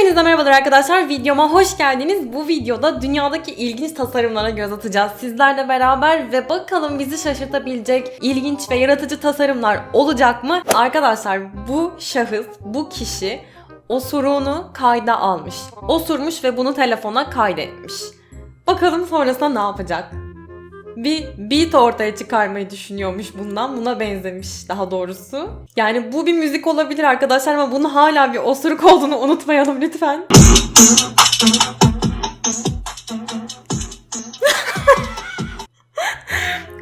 Hepinize merhabalar arkadaşlar. Videoma hoş geldiniz. Bu videoda dünyadaki ilginç tasarımlara göz atacağız sizlerle beraber ve bakalım bizi şaşırtabilecek ilginç ve yaratıcı tasarımlar olacak mı? Arkadaşlar bu şahıs, bu kişi osuruğunu kayda almış. Osurmuş ve bunu telefona kaydetmiş. Bakalım sonrasında ne yapacak? Bir beat ortaya çıkarmayı düşünüyormuş bundan. Buna benzemiş daha doğrusu. Yani bu bir müzik olabilir arkadaşlar ama bunun hala bir osuruk olduğunu unutmayalım lütfen.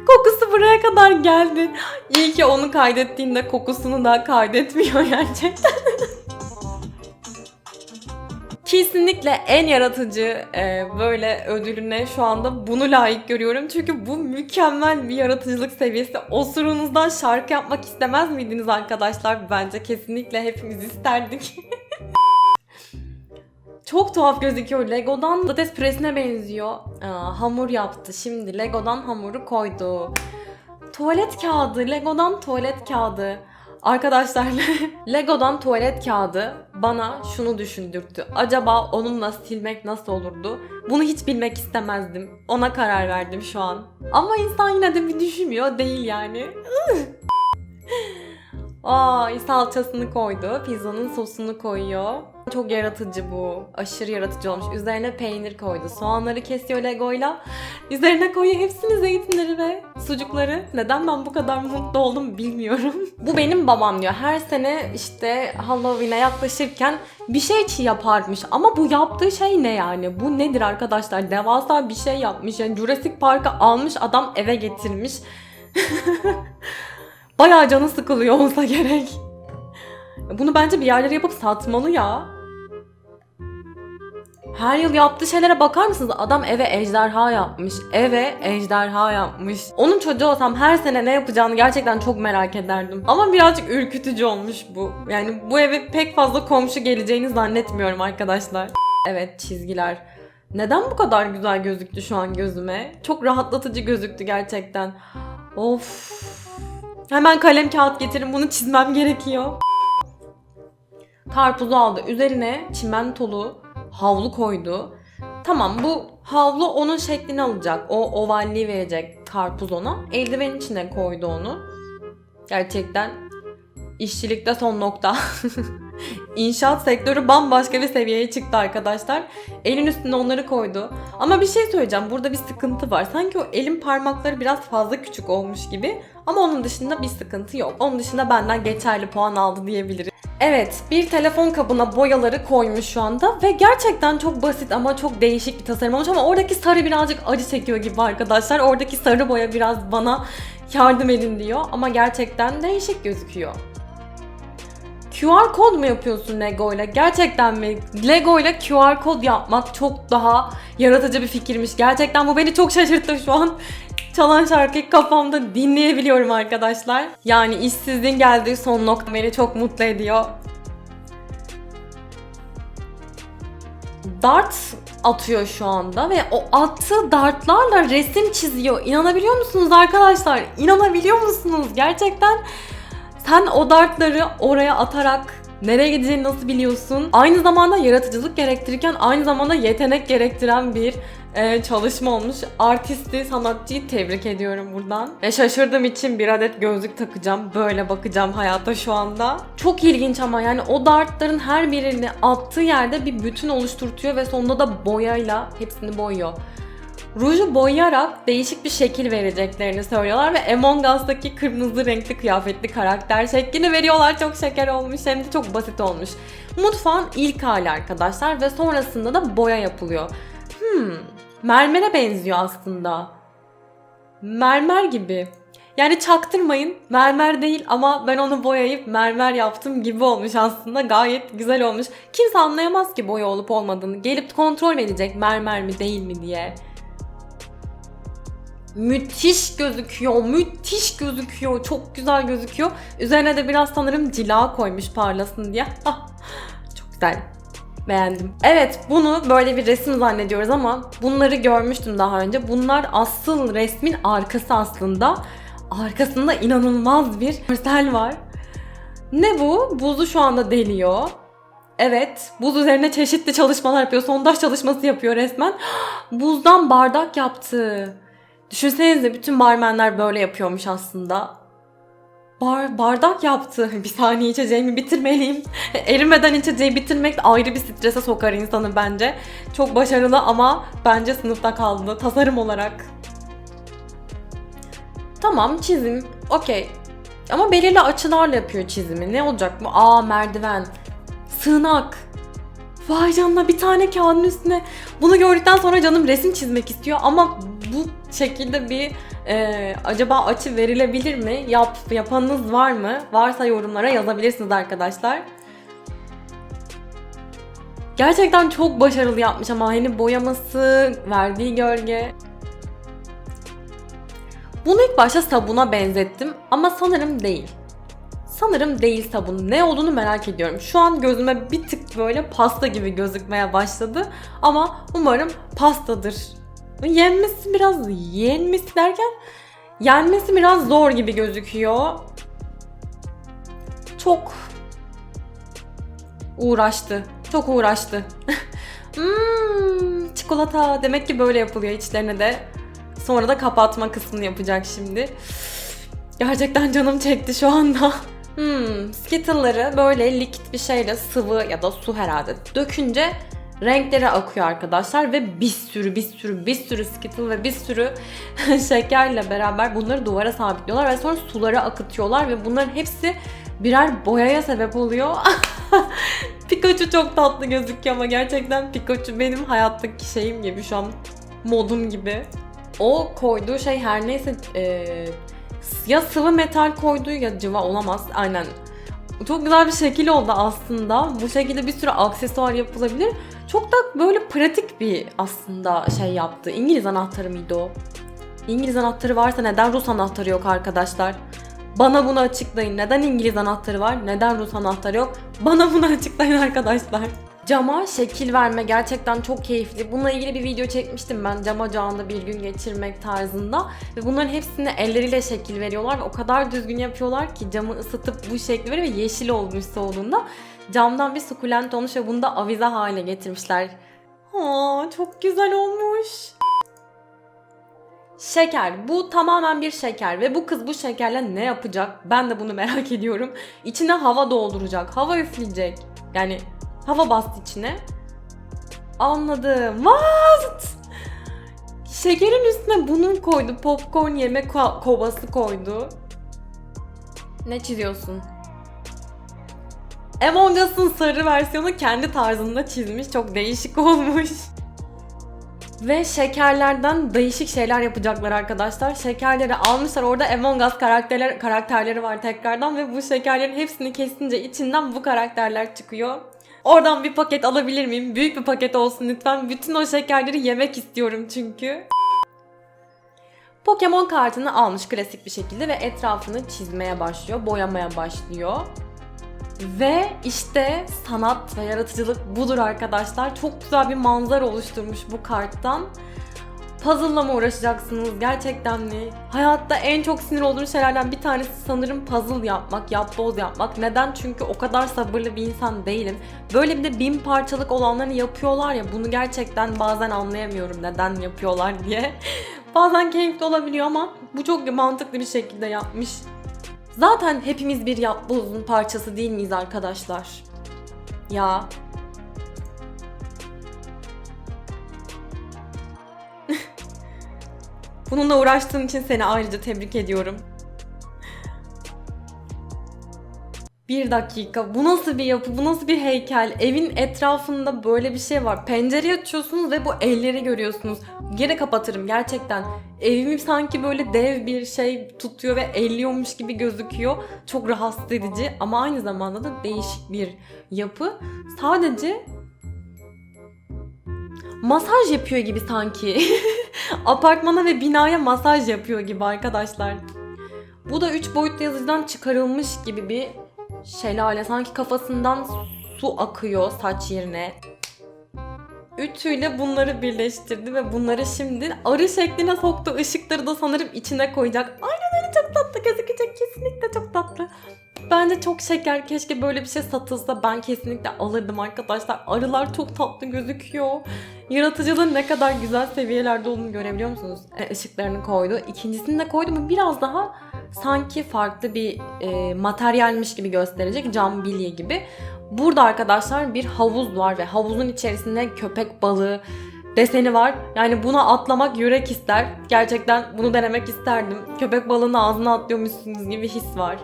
Kokusu buraya kadar geldi. İyi ki onu kaydettiğinde kokusunu da kaydetmiyor gerçekten. Kesinlikle en yaratıcı e, böyle ödülüne şu anda bunu layık görüyorum. Çünkü bu mükemmel bir yaratıcılık seviyesi. Osurunuzdan şarkı yapmak istemez miydiniz arkadaşlar? Bence kesinlikle hepimiz isterdik. Çok tuhaf gözüküyor. Lego'dan patates püresine benziyor. Aa, hamur yaptı. Şimdi Lego'dan hamuru koydu. Tuvalet kağıdı. Lego'dan tuvalet kağıdı. Arkadaşlar Lego'dan tuvalet kağıdı bana şunu düşündürttü. Acaba onunla silmek nasıl olurdu? Bunu hiç bilmek istemezdim. Ona karar verdim şu an. Ama insan yine de bir düşünmüyor değil yani. Ay salçasını koydu. Pizzanın sosunu koyuyor. Çok yaratıcı bu. Aşırı yaratıcı olmuş. Üzerine peynir koydu. Soğanları kesiyor Lego'yla. Üzerine koyuyor hepsini zeytinleri ve sucukları. Neden ben bu kadar mutlu oldum bilmiyorum. bu benim babam diyor. Her sene işte Halloween'e yaklaşırken bir şey yaparmış. Ama bu yaptığı şey ne yani? Bu nedir arkadaşlar? Devasa bir şey yapmış. Yani Jurassic Park'ı almış adam eve getirmiş. Bayağı canı sıkılıyor olsa gerek. Bunu bence bir yerlere yapıp satmalı ya. Her yıl yaptığı şeylere bakar mısınız? Adam eve ejderha yapmış. Eve ejderha yapmış. Onun çocuğu olsam her sene ne yapacağını gerçekten çok merak ederdim. Ama birazcık ürkütücü olmuş bu. Yani bu eve pek fazla komşu geleceğini zannetmiyorum arkadaşlar. Evet çizgiler. Neden bu kadar güzel gözüktü şu an gözüme? Çok rahatlatıcı gözüktü gerçekten. Of. Hemen kalem kağıt getirin bunu çizmem gerekiyor. Karpuzu aldı. Üzerine çimentolu havlu koydu. Tamam bu havlu onun şeklini alacak. O ovalliği verecek karpuz ona. Eldivenin içine koydu onu. Gerçekten işçilikte son nokta. İnşaat sektörü bambaşka bir seviyeye çıktı arkadaşlar. Elin üstüne onları koydu. Ama bir şey söyleyeceğim. Burada bir sıkıntı var. Sanki o elin parmakları biraz fazla küçük olmuş gibi. Ama onun dışında bir sıkıntı yok. Onun dışında benden geçerli puan aldı diyebiliriz. Evet, bir telefon kabına boyaları koymuş şu anda ve gerçekten çok basit ama çok değişik bir tasarım olmuş ama oradaki sarı birazcık acı çekiyor gibi arkadaşlar. Oradaki sarı boya biraz bana yardım edin diyor ama gerçekten değişik gözüküyor. QR kod mu yapıyorsun Lego ile? Gerçekten mi? Lego ile QR kod yapmak çok daha yaratıcı bir fikirmiş. Gerçekten bu beni çok şaşırttı şu an. Çalan şarkıyı kafamda dinleyebiliyorum arkadaşlar. Yani işsizliğin geldiği son nokta beni çok mutlu ediyor. Dart atıyor şu anda ve o attığı dartlarla resim çiziyor. İnanabiliyor musunuz arkadaşlar? İnanabiliyor musunuz? Gerçekten sen o dartları oraya atarak nereye gideceğini nasıl biliyorsun? Aynı zamanda yaratıcılık gerektirirken aynı zamanda yetenek gerektiren bir e, çalışma olmuş. Artisti, sanatçıyı tebrik ediyorum buradan. Ve şaşırdığım için bir adet gözlük takacağım. Böyle bakacağım hayata şu anda. Çok ilginç ama yani o dartların her birini attığı yerde bir bütün oluşturtuyor ve sonunda da boyayla hepsini boyuyor. Ruju boyayarak değişik bir şekil vereceklerini söylüyorlar ve Among Us'taki kırmızı renkli kıyafetli karakter şeklini veriyorlar. Çok şeker olmuş hem de çok basit olmuş. Mutfağın ilk hali arkadaşlar ve sonrasında da boya yapılıyor. Hmm, mermere benziyor aslında. Mermer gibi. Yani çaktırmayın mermer değil ama ben onu boyayıp mermer yaptım gibi olmuş aslında. Gayet güzel olmuş. Kimse anlayamaz ki boya olup olmadığını. Gelip kontrol edecek mermer mi değil mi diye. Müthiş gözüküyor, müthiş gözüküyor, çok güzel gözüküyor. Üzerine de biraz sanırım cila koymuş parlasın diye. Ah, çok güzel. Beğendim. Evet bunu böyle bir resim zannediyoruz ama bunları görmüştüm daha önce. Bunlar asıl resmin arkası aslında. Arkasında inanılmaz bir görsel var. Ne bu? Buzu şu anda deliyor. Evet, buz üzerine çeşitli çalışmalar yapıyor. Sondaj çalışması yapıyor resmen. Buzdan bardak yaptı. Düşünsenize bütün barmenler böyle yapıyormuş aslında. Bar, bardak yaptı. Bir saniye içeceğimi bitirmeliyim. Erimeden içeceği bitirmek de ayrı bir strese sokar insanı bence. Çok başarılı ama bence sınıfta kaldı tasarım olarak. Tamam çizim. Okey. Ama belirli açılarla yapıyor çizimi. Ne olacak bu? Aa merdiven. Sığınak. Vay canına bir tane kağıdın üstüne. Bunu gördükten sonra canım resim çizmek istiyor ama bu şekilde bir e, acaba açı verilebilir mi? Yap, yapanınız var mı? Varsa yorumlara yazabilirsiniz arkadaşlar. Gerçekten çok başarılı yapmış ama hani boyaması, verdiği gölge. Bunu ilk başta sabuna benzettim ama sanırım değil. Sanırım değil sabun. Ne olduğunu merak ediyorum. Şu an gözüme bir tık böyle pasta gibi gözükmeye başladı. Ama umarım pastadır. Yenmesi biraz yenmesi derken yenmesi biraz zor gibi gözüküyor. Çok uğraştı. Çok uğraştı. hmm, çikolata demek ki böyle yapılıyor içlerine de. Sonra da kapatma kısmını yapacak şimdi. Gerçekten canım çekti şu anda. Hmm, Skittle'ları böyle likit bir şeyle sıvı ya da su herhalde dökünce renkleri akıyor arkadaşlar ve bir sürü bir sürü bir sürü Skittle ve bir sürü şekerle beraber bunları duvara sabitliyorlar ve sonra sulara akıtıyorlar ve bunların hepsi birer boyaya sebep oluyor. Pikachu çok tatlı gözüküyor ama gerçekten Pikachu benim hayattaki şeyim gibi şu an modum gibi. O koyduğu şey her neyse eee ya sıvı metal koyduğu ya cıva olamaz. Aynen. Çok güzel bir şekil oldu aslında. Bu şekilde bir sürü aksesuar yapılabilir. Çok da böyle pratik bir aslında şey yaptı. İngiliz anahtarı mıydı o? İngiliz anahtarı varsa neden Rus anahtarı yok arkadaşlar? Bana bunu açıklayın. Neden İngiliz anahtarı var? Neden Rus anahtarı yok? Bana bunu açıklayın arkadaşlar. Cama şekil verme gerçekten çok keyifli. Bununla ilgili bir video çekmiştim ben cam ocağında bir gün geçirmek tarzında. Ve bunların hepsini elleriyle şekil veriyorlar ve o kadar düzgün yapıyorlar ki camı ısıtıp bu şekli veriyor ve yeşil olmuş soğuduğunda. Camdan bir sukulent olmuş ve bunu da avize hale getirmişler. Aa, çok güzel olmuş. Şeker. Bu tamamen bir şeker ve bu kız bu şekerle ne yapacak? Ben de bunu merak ediyorum. İçine hava dolduracak, hava üfleyecek. Yani hava bastı içine. Anladım. What? Şekerin üstüne bunu koydu. Popcorn yeme ko- kovası koydu. Ne çiziyorsun? Among Us'ın sarı versiyonu kendi tarzında çizmiş. Çok değişik olmuş. Ve şekerlerden değişik şeyler yapacaklar arkadaşlar. Şekerleri almışlar. Orada Among Us karakterler, karakterleri var tekrardan ve bu şekerlerin hepsini kesince içinden bu karakterler çıkıyor. Oradan bir paket alabilir miyim? Büyük bir paket olsun lütfen. Bütün o şekerleri yemek istiyorum çünkü. Pokemon kartını almış klasik bir şekilde ve etrafını çizmeye başlıyor, boyamaya başlıyor. Ve işte sanat ve yaratıcılık budur arkadaşlar. Çok güzel bir manzara oluşturmuş bu karttan. Puzzle'la mı uğraşacaksınız gerçekten mi? Hayatta en çok sinir olduğum şeylerden bir tanesi sanırım puzzle yapmak, yapboz yapmak. Neden? Çünkü o kadar sabırlı bir insan değilim. Böyle bir de bin parçalık olanlarını yapıyorlar ya bunu gerçekten bazen anlayamıyorum neden yapıyorlar diye. bazen keyifli olabiliyor ama bu çok mantıklı bir şekilde yapmış. Zaten hepimiz bir yapbozun parçası değil miyiz arkadaşlar? Ya Bununla uğraştığın için seni ayrıca tebrik ediyorum. Bir dakika. Bu nasıl bir yapı? Bu nasıl bir heykel? Evin etrafında böyle bir şey var. Pencereyi açıyorsunuz ve bu elleri görüyorsunuz. Geri kapatırım gerçekten. Evimi sanki böyle dev bir şey tutuyor ve elliyormuş gibi gözüküyor. Çok rahatsız edici ama aynı zamanda da değişik bir yapı. Sadece masaj yapıyor gibi sanki. Apartmana ve binaya masaj yapıyor gibi arkadaşlar. Bu da 3 boyutlu yazıcıdan çıkarılmış gibi bir şelale. Sanki kafasından su akıyor saç yerine. Ütüyle bunları birleştirdi ve bunları şimdi arı şekline soktu. Işıkları da sanırım içine koyacak. Aynen öyle çok tatlı gözükecek. Kesinlikle çok tatlı. Bence çok şeker. Keşke böyle bir şey satılsa ben kesinlikle alırdım arkadaşlar. Arılar çok tatlı gözüküyor. Yaratıcılığın ne kadar güzel seviyelerde olduğunu görebiliyor musunuz? E, ışıklarını koydu. İkincisini de koydu mu biraz daha sanki farklı bir e, materyalmiş gibi gösterecek. Cam bilye gibi. Burada arkadaşlar bir havuz var ve havuzun içerisinde köpek balığı deseni var. Yani buna atlamak yürek ister. Gerçekten bunu denemek isterdim. Köpek balığının ağzına atlıyormuşsunuz gibi his var.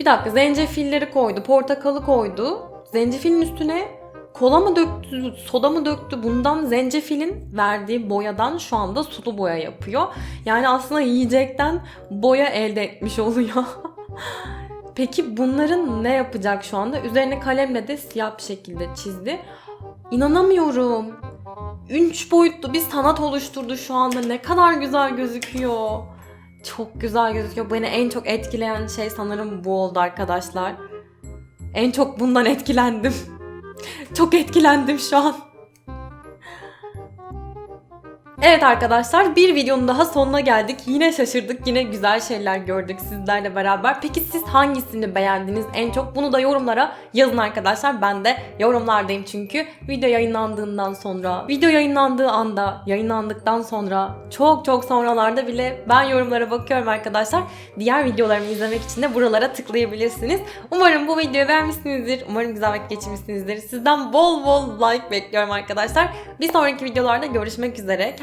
Bir dakika zencefilleri koydu, portakalı koydu. Zencefilin üstüne kola mı döktü, soda mı döktü? Bundan zencefilin verdiği boyadan şu anda sulu boya yapıyor. Yani aslında yiyecekten boya elde etmiş oluyor. Peki bunların ne yapacak şu anda? Üzerine kalemle de siyah bir şekilde çizdi. İnanamıyorum. Üç boyutlu bir sanat oluşturdu şu anda. Ne kadar güzel gözüküyor. Çok güzel gözüküyor. Beni en çok etkileyen şey sanırım bu oldu arkadaşlar. En çok bundan etkilendim. çok etkilendim şu an. Evet arkadaşlar bir videonun daha sonuna geldik. Yine şaşırdık. Yine güzel şeyler gördük sizlerle beraber. Peki siz hangisini beğendiniz en çok? Bunu da yorumlara yazın arkadaşlar. Ben de yorumlardayım çünkü video yayınlandığından sonra, video yayınlandığı anda, yayınlandıktan sonra, çok çok sonralarda bile ben yorumlara bakıyorum arkadaşlar. Diğer videolarımı izlemek için de buralara tıklayabilirsiniz. Umarım bu videoyu beğenmişsinizdir. Umarım güzel vakit geçirmişsinizdir. Sizden bol bol like bekliyorum arkadaşlar. Bir sonraki videolarda görüşmek üzere.